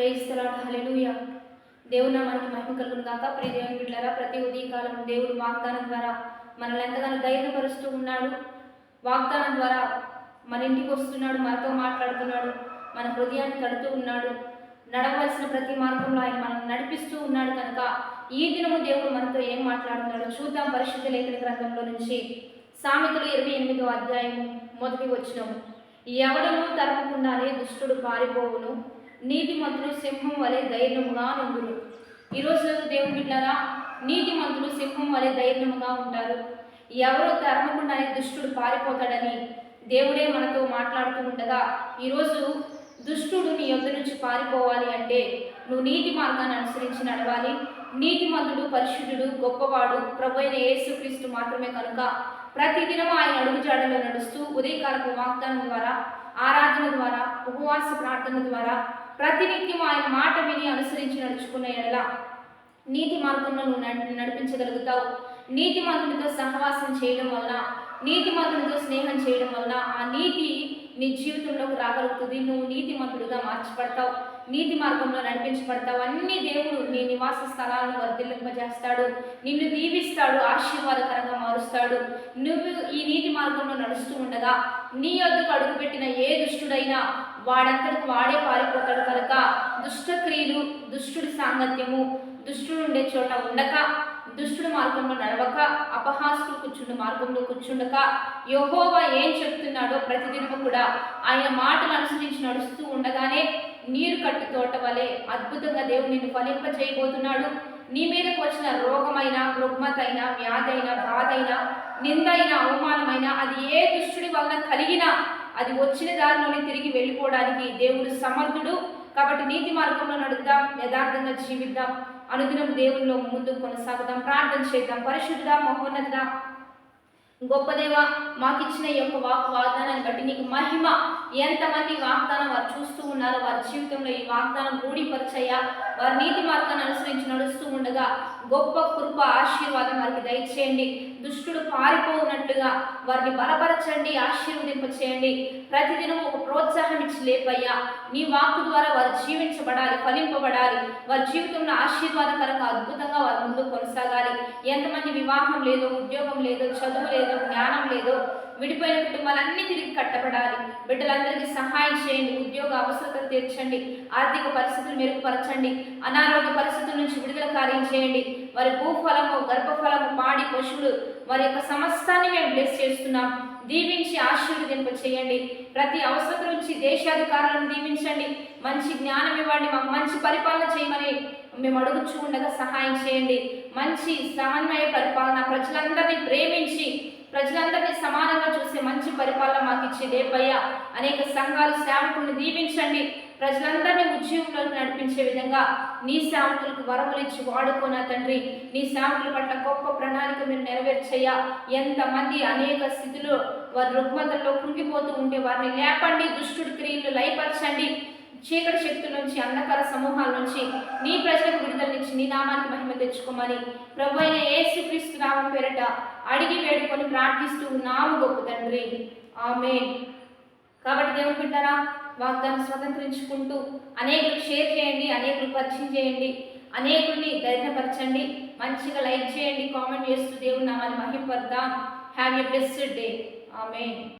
ప్రేయిస్తలాడు hallelujah దేవుడు మనకి మహిమ కలుగును కాక ప్రియ దేవుని బిడ్డలారా ప్రతి ఉదయకాలం దేవుడు వాగ్దానం ద్వారా మనల్ని ఎంతగానో ధైర్యపరుస్తూ ఉన్నాడు. వాగ్దానం ద్వారా మన ఇంటికి వస్తున్నాడు మనతో మాట్లాడుతున్నాడు మన హృదయాన్ని కడుతూ ఉన్నాడు. నడవలసిన ప్రతి మార్గంలో ఆయన మనం నడిపిస్తూ ఉన్నాడు కనుక ఈ దినము దేవుడు మనతో ఏం మాట్లాడుతున్నాడు చూద్దాం పరిశుద్ధ లేఖన గ్రంథంలో నుంచి. సామెతలు ఇరవై ఎనిమిదో అధ్యాయం మొదటి వచ్చినము ఎవడను తరమకుండానే దుష్టుడు పారిపోవును. నీతిమంతులు సింహం వలె ధైర్యముగా నుండును ఈరోజు దేవుని బిడ్డారా నీతిమంతులు సింహం వలె ధైర్యముగా ఉంటారు. ఎవరో తరమకుండానే దుష్టుడు పారిపోతాడని దేవుడే మనతో మాట్లాడుతూ ఉండగా ఈరోజు దుష్టుడు నీ యొద్ద నుంచి పారిపోవాలి అంటే నువ్వు నీతి మార్గాన్ని అనుసరించి నడవాలి. నీతిమంతుడు పరిశుద్ధుడు గొప్పవాడు ప్రభు అయిన యేసుక్రీస్తు మాత్రమే కనుక ప్రతిదినం ఆయన అడుగుజాడలో నడుస్తూ ఉదయకాలపు వాగ్దానం ద్వారా ఆరాధన ద్వారా ఉపవాస ప్రార్థన ద్వారా ప్రతినిత్యం ఆయన మాట విని అనుసరించి నడుచుకున్న ఎడల నీతి మార్గంలో నువ్వు నడిపించగలుగుతావు. నీతి మంతునితో సహవాసం చేయడం వలన నీతి మంతునితో స్నేహం చేయడం వలన ఆ నీతి నీ జీవితంలోకి రాగలుగుతుంది. నువ్వు నీతి మంతుడుగా మార్చబడతావు. నీతి మార్గంలో నడిపించబడతావు అన్ని దేవుడు నీ నివాస స్థలాలను వర్ధిల్లింపజేస్తాడు. నిన్ను దీవిస్తాడు ఆశీర్వాదకరంగా మారుస్తాడు. నువ్వు ఈ నీతి మార్గంలో నడుస్తూ ఉండగా నీ వద్దకు అడుగుపెట్టిన ఏ దుష్టుడైనా వాడంతటికి వాడే పారిపోతాడు కనుక దుష్టక్రియలు దుష్టుడి సాంగత్యము దుష్టుడు ఉండే చోట ఉండక దుష్టుడు మార్గంలో నడవక అపహాసులు కూర్చుండు మార్గంలో కూర్చుండక యహోవా ఏం చెప్తున్నాడో ప్రతిదినము కూడా ఆయన మాటలు అనుసరించి నడుస్తూ ఉండగానే నీరు కట్టు తోట వలె అద్భుతంగా దేవుడు నిన్ను ఫలింపజేయబోతున్నాడు నీ మీదకు వచ్చిన రోగమైన రుగ్మతైన వ్యాధైన బాధైన నిందైన అవమానమైన అది ఏ దుష్టుడి వలన కలిగినా అది వచ్చిన దారిలోనే తిరిగి వెళ్ళిపోవడానికి దేవుడు సమర్థుడు. కాబట్టి నీతి మార్గంలో నడుద్దాం యథార్థంగా జీవిద్దాం. అనుదినం దేవుల్లో ముందు కొనసాగుదాం ప్రార్థన చేద్దాం. పరిశుద్ధుడా మహోన్నతుడా గొప్పదేవా మాకిచ్చిన ఈ యొక్క వాక్ వాగ్దానాన్ని బట్టి నీకు మహిమ. ఎంతమంది వాగ్దానం వారు చూస్తూ ఉన్నారో వారి జీవితంలో ఈ వాగ్దానం రూఢీపరిచయ్యా. వారి నీతి మార్గాన్ని అనుసరించి నడుస్తూ ఉండగా గొప్ప కృప ఆశీర్వాదం వారికి దయచేయండి. దుష్టుడు పారిపోనట్లుగా వారిని బలపరచండి ఆశీర్వదింప చేయండి ప్రతిదినం ఒక ప్రోత్సాహం ఇచ్చి లేపయ్యా. నీ వాక్కు ద్వారా వారు జీవించబడాలి ఫలింపబడాలి. వారి జీవితంలో ఆశీర్వాదకరంగా అద్భుతంగా వారి ముందు కొనసాగాలి. ఎంతమంది వివాహం లేదో ఉద్యోగం లేదో చదువు లేదో జ్ఞానం లేదో విడిపోయిన కుటుంబాలన్నీ తిరిగి కట్టబడాలి. బిడ్డలందరికీ సహాయం చేయండి ఉద్యోగ అవసరతలు తీర్చండి ఆర్థిక పరిస్థితులు మెరుగుపరచండి అనారోగ్య పరిస్థితుల నుంచి విడుదల కార్యం చేయండి. వారి భూఫలము గర్భఫలము పాడి పశువులు వారి యొక్క సమస్తాన్ని మేము బ్లెస్ చేస్తున్నాం. దీవించి ఆశీర్వదింప చేయండి. ప్రతి అవసరం నుంచి దేశాధికారులను దీవించండి. మంచి జ్ఞానం ఇవ్వండి. మాకు మంచి పరిపాలన చేయమని మేము అడుగుచూ ఉండగా సహాయం చేయండి. మంచి సమన్వయ పరిపాలన ప్రజలందరినీ ప్రేమించి ప్రజలందరినీ సమానంగా చూసే మంచి పరిపాలన మాకు ఇచ్చే దేవయ్య అనేక సంఘాలు సేవకులను దీవించండి. ప్రజలందరినీ ఉద్యోగంలోకి నడిపించే విధంగా నీ సేవకులకు వరములు ఇచ్చి వాడుకున్న తండ్రి. నీ సేవకుల పట్ల గొప్ప ప్రణాళిక మీరు నెరవేర్చయ్యా. ఎంతమంది అనేక స్థితిలో వారి రుగ్మతల్లో కృంగిపోతూ ఉంటే వారిని లేపండి దుష్టుడి క్రియలు లయపరచండి. చీకటి శక్తుల నుంచి అంధకార సమూహాల నుంచి నీ ప్రజలకు విడుదలనిచ్చి నీ నామానికి మహిమ తెచ్చుకోమని ప్రభు అయిన యేసుక్రీస్తు నామం పేరట అడిగి వేడుకొని ప్రార్థిస్తూ నాము గొప్ప తండ్రి. ఆమె కాబట్టి దేవుని బిడ్డారా వాగ్దానం స్వతంత్రించుకుంటూ అనేకులు షేర్ చేయండి అనేకులు పరిచయం చేయండి అనేకుల్ని ధైర్యపరచండి మంచిగా లైక్ చేయండి కామెంట్ చేస్తూ దేవుని నామాన్ని మహిమపడదాం హ్యావ్ ఎ బ్లెస్డ్ డే. ఆమె